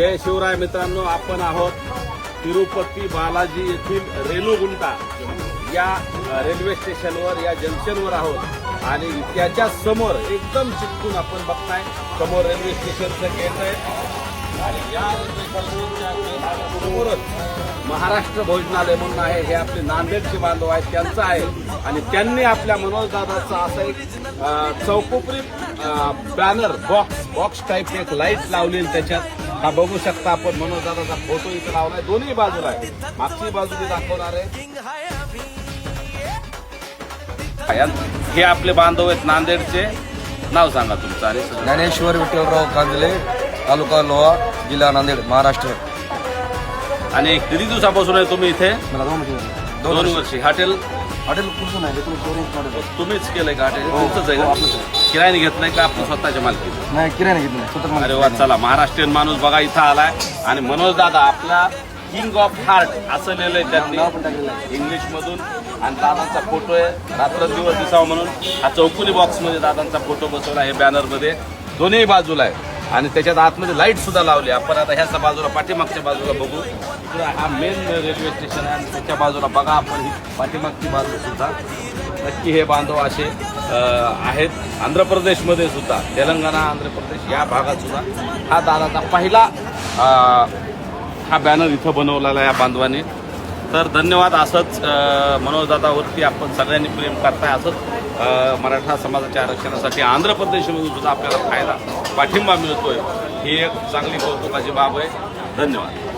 जय शिवराय मित्रांनो आपण आहोत तिरुपती बालाजी येथील रेणुगुंटा या रेल्वे स्टेशनवर या जंक्शनवर आहोत. आणि त्याच्यासमोर एकदम चिटकून आपण बघताय समोर रेल्वे स्टेशनचं गेट आहे. आणि या रेल्वे स्टेशनच्या समोरच महाराष्ट्र भोजनालय म्हणून आहे. हे आपले नांदेडचे बांधव आहेत त्यांचं आहे. आणि त्यांनी आपल्या मनोजदादाचं असं असा एक चौकोपरी बॅनर बॉक्स बॉक्स टाईप एक लाइट लावलेली त्याच्यात. हा बघू शकता आपण. मनोज दादाचा फोटो इथं लावलाय. दोन्ही बाजूला आहे. मागची बाजू मी दाखवणार आहे. हे आपले बांधव आहेत नांदेडचे. नाव सांगा तुमचं. आणि. ज्ञानेश्वर विठ्ठलराव कांदले तालुका लोहा जिल्हा नांदेड महाराष्ट्र. आणि किती दिवसापासून आहे तुम्ही इथे? दोन वर्ष हॉटेल? हॉटेल कुठून आहे तुम्ही शोरूम हॉटेल. तुम्हीच केलंय का? हॉटेल हो, तुमचंच आहे का? किरायाने घेतलंय का आपण स्वतःच्या मालकी नाही किराणा घेतलं स्वतः मला अरे वा चला. महाराष्ट्रीयन माणूस बघा इथं आलाय. आणि मनोज दादा आपला किंग ऑफ हार्ट असं लिहिलंय त्यांनी नाव पण टाकलेलं आहे. इंग्लिश मधून आणि दादांचा फोटो आहे. रात्रंदिवस दिसावा म्हणून. हा चौकोनी बॉक्समध्ये दादांचा फोटो बसवला आहे बॅनरमध्ये दोन्ही बाजूला आहे. आणि त्याच्यात आतमध्ये लाइट सुद्धा लावली आपण आता ह्याच्या बाजूला पाठीमागच्या बाजूला बघू. इकडं हा मेन रेल्वे स्टेशन आहे. आणि त्याच्या बाजूला बघा आपण ही पाठीमागची बाजू सुद्धा. नक्की हे बांधव असे आहेत आंध्र प्रदेशमध्ये सुद्धा तेलंगणा आंध्र प्रदेश या भागात सुद्धा. हा दादाचा पहिला हा बॅनर इथं बनवलेला आहे या बांधवाने. तर धन्यवाद असंच मनोजदादावरती आपण सगळ्यांनी प्रेम करताय असंच मराठा समाजाच्या आरक्षणासाठी आंध्र प्रदेशमधून सुद्धा आपल्याला फायदा पाठिंबा मिळतोय. ही एक चांगली कौतुकाची बाब आहे. धन्यवाद.